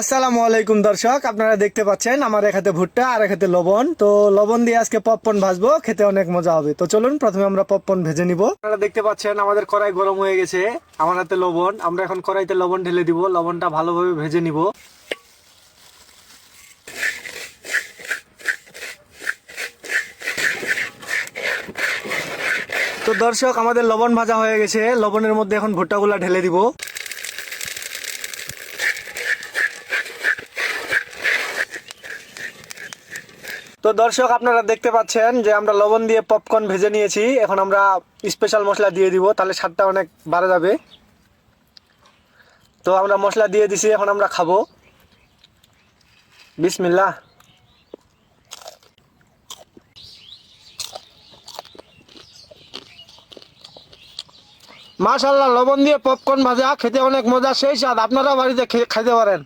আসসালামু আলাইকুম দর্শক, আপনারা দেখতে পাচ্ছেন আমার এক হাতে ভুট্টা আর এক হাতে লবণ। তো লবণ দিয়ে আজকে পপকর্ন ভাজবো, খেতে অনেক মজা হবে। তো চলুন, প্রথমে আমরা পপকর্ন ভেজে নিব। আপনারা দেখতে পাচ্ছেন, আমাদের কড়াই গরম হয়ে গেছে, আমার হাতে লবণ। আমরা এখন কড়াইতে লবণ ঢেলে দিব, লবণটা ভালোভাবে ভেজে নিব। তো দর্শক, আমাদের লবণ ভাজা হয়ে গেছে, লবণের মধ্যে এখন ভুট্টাগুলা ঢেলে দিব। তো দর্শক, আপনারা দেখতে পাচ্ছেন যে আমরা লবণ দিয়ে পপকর্ন ভেজে নিয়েছি। এখন আমরা স্পেশাল মশলা দিয়ে দিব, তাহলে স্বাদটা অনেক বাড়া যাবে। তো আমরা মশলা দিয়ে দিছি, এখন আমরা খাব। বিসমিল্লাহ। মাশাল্লাহ লবণ দিয়ে পপকর্ন ভাজা, খেতে অনেক মজা, সেই স্বাদ। আপনারা বাড়িতে খে- খাইতে পারেন।